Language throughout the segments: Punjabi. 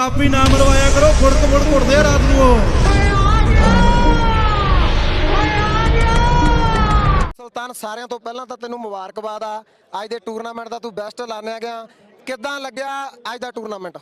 ਥਾਪੀ ਨਾ ਮਰਵਾਇਆ ਕਰੋ ਫੁੜਕ ਫੁੜਕ ਉੱਠਦੇ ਆ ਰਾਤ ਨੂੰ ਉਹ। ਸੁਲਤਾਨ, ਸਾਰਿਆਂ ਤੋਂ ਪਹਿਲਾਂ ਤਾਂ ਤੈਨੂੰ ਮੁਬਾਰਕਬਾਦ ਆ। ਅੱਜ ਦੇ ਟੂਰਨਾਮੈਂਟ ਦਾ ਤੂੰ ਬੈਸਟ ਐਲਾਨਿਆ ਗਿਆ। ਕਿੱਦਾਂ ਲੱਗਿਆ ਅੱਜ ਦਾ ਟੂਰਨਾਮੈਂਟ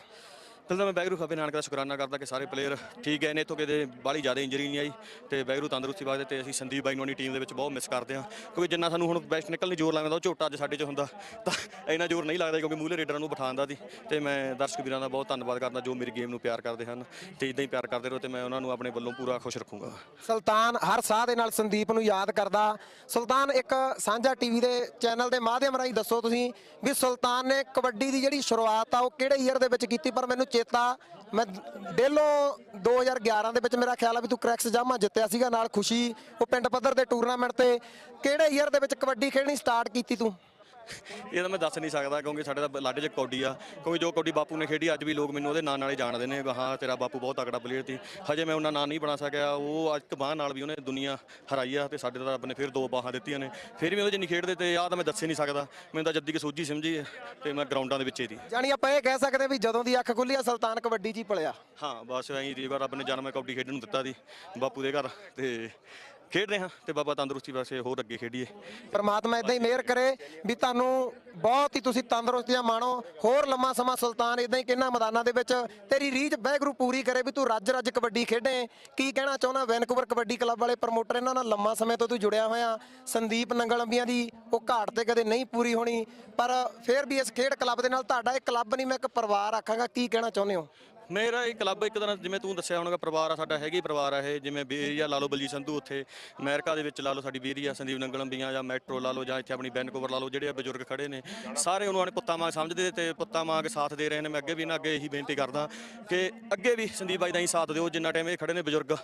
ਪਹਿਲਾਂ ਮੈਂ ਬੈਗਰੂ ਖਬੇ ਨਾਨਕ ਦਾ ਸ਼ੁਕਰਾਨਾ ਕਰਦਾ ਕਿ ਸਾਰੇ ਪਲੇਅਰ ਠੀਕ ਗਏ ਨੇ ਇੱਥੋਂ ਕਿਤੇ ਬਾਹਲੀ ਜ਼ਿਆਦਾ ਇੰਜਰੀ ਨਹੀਂ ਆਈ ਤੇ ਬੈਗਰੂ ਤੰਦਰੁਸਤੀ ਵਾਸਤੇ ਤੇ ਅਸੀਂ ਸੰਦੀਪ ਬਾਈ ਨੂੰ ਆਪਣੀ ਟੀਮ ਦੇ ਵਿੱਚ ਬਹੁਤ ਮਿਸ ਕਰਦੇ ਹਾਂ ਕਿਉਂਕਿ ਜਿੰਨਾ ਸਾਨੂੰ ਹੁਣ ਬੈਸਟ ਨਿਕਲਣ ਲਈ ਜ਼ੋਰ ਲੱਗਦਾ, ਉਹ ਝੋਟਾ ਅੱਜ ਸਾਡੇ 'ਚ ਹੁੰਦਾ, ਤਾਂ ਇੰਨਾ ਜ਼ੋਰ ਨਹੀਂ ਲੱਗਦਾ ਕਿਉਂਕਿ ਮੂਲੇ ਰੇਡਰਾਂ ਨੂੰ ਬਿਠਾਉਂਦਾ ਸੀ ਤੇ ਮੈਂ ਦਰਸ਼ਕ ਵੀਰਾਂ ਦਾ ਬਹੁਤ ਧੰਨਵਾਦ ਕਰਦਾ ਜੋ ਮੇਰੀ ਗੇਮ ਨੂੰ ਪਿਆਰ ਕਰਦੇ ਹਨ ਤੇ ਇਦਾਂ ਹੀ ਪਿਆਰ ਕਰਦੇ ਰਹੋ ਤੇ ਮੈਂ ਉਹਨਾਂ ਨੂੰ ਆਪਣੇ ਵੱਲੋਂ ਪੂਰਾ ਖੁਸ਼ ਰੱਖੂੰਗਾ। ਸੁਲਤਾਨ ਹਰ ਸਾਹ ਦੇ ਨਾਲ ਸੰਦੀਪ ਨੂੰ ਯਾਦ ਕਰਦਾ। ਸੁਲਤਾਨ, ਇੱਕ ਸਾਂਝਾ ਟੀਵੀ ਦੇ ਚੈਨਲ ਦੇ ਮਾਧਿਅਮ ਰਾਹੀਂ ਦੱਸੋ ਤੁਸੀਂ ਵੀ ਸੁਲਤਾਨ ਨੇ ਕਬੱਡੀ ਦੀ ਜਿਹੜੀ ਸ਼ੁਰੂਆਤ ਆ, ਉਹ ਕਿਹੜੇ ਈਅਰ ਦੇ ਵਿੱਚ ਕੀਤੀ, ਪਰ ਮੈਨੂੰ ਚੇਤਾ, ਮੈਂ ਡੇਲੋ 2011 ਦੇ ਵਿੱਚ ਮੇਰਾ ਖਿਆਲ ਆ ਵੀ ਤੂੰ ਕ੍ਰੈਕਸ ਜਾਮਾ ਜਿੱਤਿਆ ਸੀਗਾ, ਨਾਲ ਖੁਸ਼ੀ, ਉਹ ਪਿੰਡ ਪੱਧਰ ਦੇ ਟੂਰਨਾਮੈਂਟ ਤੇ ਕਿਹੜੇ ਈਅਰ ਦੇ ਵਿੱਚ ਕਬੱਡੀ ਖੇਡਣੀ ਸਟਾਰਟ ਕੀਤੀ ਤੂੰ? ਇਹ ਤਾਂ ਮੈਂ ਦੱਸ ਨਹੀਂ ਸਕਦਾ ਕਿਉਂਕਿ ਸਾਡੇ ਦਾ ਲਾਡੇ 'ਚ ਕੌਡੀ ਆ। ਕਿਉਂਕਿ ਜੋ ਕੌਡੀ ਬਾਪੂ ਨੇ ਖੇਡੀ ਅੱਜ ਵੀ ਲੋਕ ਮੈਨੂੰ ਉਹਦੇ ਨਾਂ ਨਾਲ ਹੀ ਜਾਣਦੇ ਨੇ ਵੀ ਹਾਂ ਤੇਰਾ ਬਾਪੂ ਬਹੁਤ ਤਕੜਾ ਪਲੇਅਰ ਸੀ। ਹਜੇ ਮੈਂ ਉਹਨਾਂ ਨਾਂ ਨਹੀਂ ਬਣਾ ਸਕਿਆ। ਉਹ ਅੱਜ ਬਾਹ ਨਾਲ ਵੀ ਉਹਨੇ ਦੁਨੀਆ ਹਰਾਈ ਆ ਤੇ ਸਾਡੇ ਤਾਂ ਰੱਬ ਨੇ ਫਿਰ ਦੋ ਬਾਹਾਂ ਦਿੱਤੀਆਂ ਨੇ। ਫਿਰ ਵੀ ਉਹਦੇ ਜਿੰਨੀ ਖੇਡਦੇ ਤੇ ਆਹ ਤਾਂ ਮੈਂ ਦੱਸ ਹੀ ਨਹੀਂ ਸਕਦਾ। ਮੈਨੂੰ ਤਾਂ ਜੱਦੀ ਕਿ ਸੋਝੀ ਸਮਝੀ ਹੈ ਤੇ ਮੈਂ ਗਰਾਊਂਡਾਂ ਦੇ ਵਿੱਚ ਹੀ ਦੀ ਜਾਣੀ ਆਪਾਂ ਇਹ ਕਹਿ ਸਕਦੇ ਵੀ ਜਦੋਂ ਦੀ ਅੱਖ ਖੁੱਲੀ ਆ ਸੁਲਤਾਨ ਕਬੱਡੀ 'ਚ ਹੀ ਪਲਿਆ ਹਾਂ ਬਸ ਐਂ ਦੀ ਵਾਰ ਰੱਬ ਨੇ ਜਨਮ ਕੌਡੀ ਖੇਡਣ ਨੂੰ ਦਿੱਤਾ ਸੀ ਬਾਪੂ ਦੇ ਘਰ ਤੇ ਖੇਡ ਰਹੇ ਹਾਂ ਤੇ ਬਾਬਾ ਤੰਦਰੁਸਤੀ ਵਾਸਤੇ ਹੋਰ ਅੱਗੇ ਖੇਡੀਏ। ਪਰਮਾਤਮਾ ਇਦਾਂ ਹੀ ਮਿਹਰ ਕਰੇ ਵੀ ਤੁਹਾਨੂੰ ਬਹੁਤ ਹੀ ਤੁਸੀਂ ਤੰਦਰੁਸਤੀਆਂ ਮਾਣੋ, ਹੋਰ ਲੰਮਾ ਸਮਾਂ ਸੁਲਤਾਨ ਇਦਾਂ ਹੀ ਕਿੰਨਾ ਮੈਦਾਨਾਂ ਦੇ ਵਿੱਚ ਤੇਰੀ ਰੀਝ ਬਹਿਗਰੂ ਪੂਰੀ ਕਰੇ ਵੀ ਤੂੰ ਰੱਜ ਰੱਜ ਕਬੱਡੀ ਖੇਡੇ। ਕੀ ਕਹਿਣਾ ਚਾਹੁੰਦਾ ਵੈਨਕੂਵਰ ਕਬੱਡੀ ਕਲੱਬ ਵਾਲੇ ਪ੍ਰਮੋਟਰ ਇਹਨਾਂ ਨਾਲ ਲੰਮਾ ਸਮੇਂ ਤੋਂ ਤੂੰ ਜੁੜਿਆ ਹੋਇਆ ਸੰਦੀਪ ਨੰਗਲੰਬੀਆਂ ਦੀ ਉਹ ਘਾਟ ਤੇ ਕਦੇ ਨਹੀਂ ਪੂਰੀ ਹੋਣੀ, ਪਰ ਫਿਰ ਵੀ ਇਸ ਖੇਡ ਕਲੱਬ ਦੇ ਨਾਲ ਤੁਹਾਡਾ ਇਹ ਕਲੱਬ ਨਹੀਂ, ਮੈਂ ਇੱਕ ਪਰਿਵਾਰ ਆਖਾਂਗਾ, ਕੀ ਕਹਿਣਾ ਚਾਹੁੰਦੇ ਹੋ? ਮੇਰਾ ਇਹ ਕਲੱਬ ਇੱਕ ਤਰ੍ਹਾਂ ਜਿਵੇਂ ਤੂੰ ਦੱਸਿਆ ਹੋਣਾਗਾ, ਪਰਿਵਾਰ ਆ, ਸਾਡਾ ਹੈਗੀ ਪਰਿਵਾਰ ਆ ਇਹ, ਜਿਵੇਂ ਬੇਰੀਆ ਲਾ ਲਓ ਬਲਜੀ ਸੰਧੂ ਉੱਥੇ, ਅਮਰੀਕਾ ਦੇ ਵਿੱਚ ਲਾ ਲਓ ਸਾਡੀ ਬੇਰੀਆ ਸੰਦੀਪ ਨੰਗਲੰਬੀਆਂ ਜਾਂ ਮੈਟਰੋ ਲਾ ਲਓ ਜਾਂ ਇੱਥੇ ਆਪਣੀ ਵੈਨਕੂਵਰ ਲਾ ਲਓ, ਜਿਹੜੇ ਆ ਬਜ਼ੁਰਗ ਖੜੇ ਨੇ, ਸਾਰੇ ਉਹਨਾਂ ਨੇ ਪੁੱਤਾਂ ਮਾਂ ਸਮਝਦੇ ਤੇ ਪੁੱਤਾਂ ਵਾਂਗ ਸਾਥ ਦੇ ਰਹੇ ਨੇ। ਮੈਂ ਅੱਗੇ ਵੀ ਇਹਨਾਂ ਅੱਗੇ ਇਹੀ ਬੇਨਤੀ ਕਰਦਾ ਕਿ ਅੱਗੇ ਵੀ ਸੰਦੀਪ ਬਾਈ ਦਾ ਹੀ ਸਾਥ ਦਿਓ, ਜਿੰਨਾ ਟਾਈਮ ਇਹ ਖੜੇ ਨੇ ਬਜ਼ੁਰਗ,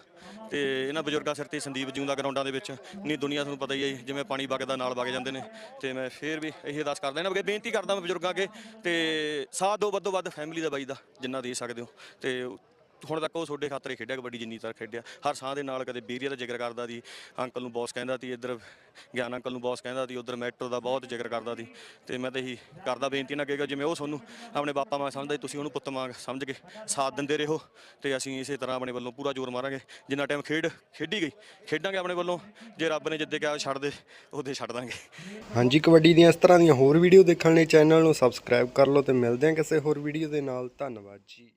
ਤੇ ਇਹਨਾਂ ਬਜ਼ੁਰਗਾਂ ਸਿਰ ਤੇ ਸੰਦੀਪ ਜਿਉਂਦਾ ਗਰਾਊਂਡਾਂ ਦੇ ਵਿੱਚ। ਨਹੀਂ, ਦੁਨੀਆ ਤੁਹਾਨੂੰ ਪਤਾ ਹੀ ਹੈ ਜਿਵੇਂ ਪਾਣੀ ਵਗਦਾ, ਨਾਲ ਵਗ ਜਾਂਦੇ ਨੇ, ਤੇ ਮੈਂ ਫੇਰ ਵੀ ਇਹੀ ਅਰਦਾਸ ਕਰਦਾ, ਇਹਨਾਂ ਅੱਗੇ ਬੇਨਤੀ ਕਰਦਾ ਮੈਂ ਬਜ਼ੁਰਗਾਂ ਅੱਗੇ, ਤੇ ਸਾਥ ਦਿਓ ਵੱਧੋ ਵੱਧ ਫੈਮਿਲੀ ਦਾ ਬਾਈ ਦਾ, ਜਿੰਨਾ ਦੇ ਸਕਦੇ ਹੋ। ਤੇ ਹੁਣ ਤੱਕ ਉਹ ਤੁਹਾਡੇ ਖਾਤਰ ਖੇਡਿਆ ਕਬੱਡੀ ਜਿੰਨੀ ਤੱਕ ਖੇਡਿਆ। ਹਰ ਸਾਹ ਦੇ ਨਾਲ ਕਦੇ ਬੀਰੀਆ ਦਾ ਜ਼ਿਕਰ ਕਰਦਾ ਸੀ ਅੰਕਲ ਨੂੰ ਬੌਸ ਕਹਿੰਦਾ ਸੀ ਇੱਧਰ ਗਿਆਨ ਅੰਕਲ ਨੂੰ ਬੌਸ ਕਹਿੰਦਾ ਸੀ ਉੱਧਰ ਮੈਟਰੋ ਦਾ ਬਹੁਤ ਜ਼ਿਕਰ ਕਰਦਾ ਸੀ। ਤੇ ਮੈਂ ਤਾਂ ਇਹੀ ਕਰਦਾ ਬੇਨਤੀ ਨਾ ਕਿ ਜਿਵੇਂ ਉਹ ਤੁਹਾਨੂੰ ਆਪਣੇ ਬਾਪਾ ਵਾਂਗ ਸਮਝਦਾ ਸੀ, ਤੁਸੀਂ ਉਹਨੂੰ ਪੁੱਤ ਵਾਂਗ ਸਮਝ ਕੇ ਸਾਥ ਦਿੰਦੇ ਰਹੋ ਤੇ ਅਸੀਂ ਇਸੇ ਤਰ੍ਹਾਂ ਆਪਣੇ ਵੱਲੋਂ ਪੂਰਾ ਜ਼ੋਰ ਮਾਰਾਂਗੇ। ਜਿੰਨਾ ਟਾਈਮ ਖੇਡ ਖੇਡੀ ਗਈ ਖੇਡਾਂਗੇ ਆਪਣੇ ਵੱਲੋਂ। ਜੇ ਰੱਬ ਨੇ ਜਿੱਦੇ ਕਿਹਾ ਛੱਡ ਦੇ ਉਹਦੇ ਛੱਡ ਦਾਂਗੇ। ਹਾਂਜੀ ਕਬੱਡੀ ਦੀਆਂ ਇਸ ਤਰ੍ਹਾਂ ਦੀਆਂ ਹੋਰ ਵੀਡੀਓ ਦੇਖਣ ਲਈ ਚੈਨਲ ਨੂੰ ਸਬਸਕ੍ਰਾਈਬ ਕਰ ਲਓ ਤੇ ਮਿਲਦੇ ਹਾਂ ਕਿਸੇ ਹੋਰ ਵੀਡੀਓ ਦੇ ਨਾਲ। ਧੰਨਵਾਦ ਜੀ।